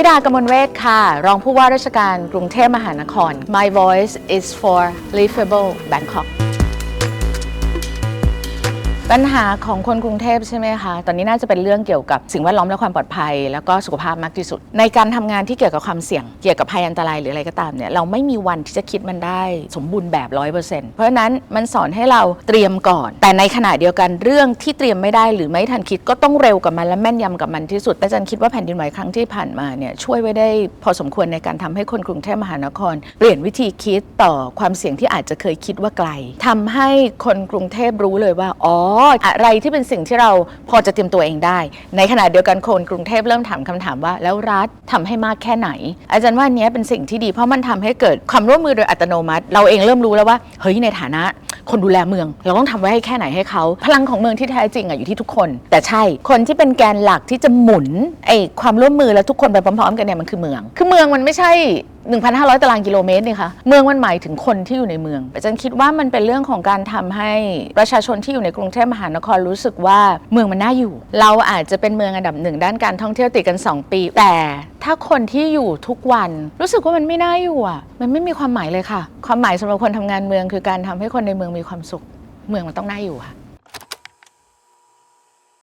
วิดากมลเวทค่ะ รองผู้ว่าราชการกรุงเทพมหานคร My voice is for livable Bangkok ปัญหาของคนกรุงเทพใช่ไหมคะ ตอนนี้น่าจะเป็นเรื่องเกี่ยวกับสิ่งแวดล้อมและความปลอดภัย แล้วก็สุขภาพมากที่สุด ในการทำงานที่เกี่ยวกับความเสี่ยง เกี่ยวกับภัยอันตรายหรืออะไรก็ตามเนี่ยเราไม่มีวันที่จะคิดมันได้สมบูรณ์แบบร้อยเปอร์เซ็นต์เพราะฉะนั้นมันสอนให้เราเตรียมก่อน แต่ในขณะเดียวกันเรื่องที่เตรียมไม่ได้หรือไม่ทันคิดก็ต้องเร็วกับมันและแม่นยำกับมันที่สุดอาจารย์คิดว่าแผ่นดินไหวครั้งที่ผ่านมาเนี่ยช่วยไว้ได้พอสมควรในการทำให้คนกรุงเทพมหานคร เปลี่ยนวิธีคิดต่อความเสี่ยงที่อาจจะเคยคิดว่าไกลทำให้คนกรุงเทพรู้เลยว่าอ๋ออะไรที่เป็นสิ่งที่เราพอจะเตรียมตัวเองได้ ในขณะเดียวกันคนกรุงเทพเริ่มถามคำถามว่า แล้วรัฐทำให้มากแค่ไหน อาจารย์ว่านเนี้ยเป็นสิ่งที่ดีเพราะมันทำให้เกิดความร่วมมือโดยอัตโนมัติ เราเองเริ่มรู้แล้วว่าเฮ้ยในฐานะคนดูแลเมือง เราต้องทำไว้ให้แค่ไหนให้เขาพลังของเมืองที่แท้จริงอะอยู่ที่ทุกคน แต่ใช่คนที่เป็นแกนหลักที่จะหมุนไอความร่วมมือแล้วทุกคนไปพร้อม ๆ กันเนี่ยมันคือเมือง คือเมืองมันไม่ใช่ 1,500 ตารางกิโลเมตรนี่คะเมืองมันหมายถึงคนที่อยู่ในเมืองอาจารย์คิดว่ามันเป็นเรื่องของการทำให้ประชาชนที่อยู่ในกรุงเทพมหานครรู้สึกว่าเมืองมันน่าอยู่ เราอาจจะเป็นเมืองอันดับหนึ่งด้านการท่องเที่ยวติดกัน 2 ปี แต่ถ้าคนที่อยู่ทุกวันรู้สึกว่ามันไม่น่าอยู่อะมันไม่มีความหมายเลยค่ะ ความหมายสำหรับคนทำงานเมืองคือการทำให้คนในเมืองมีความสุข เมืองมันต้องน่าอยู่ค่ะ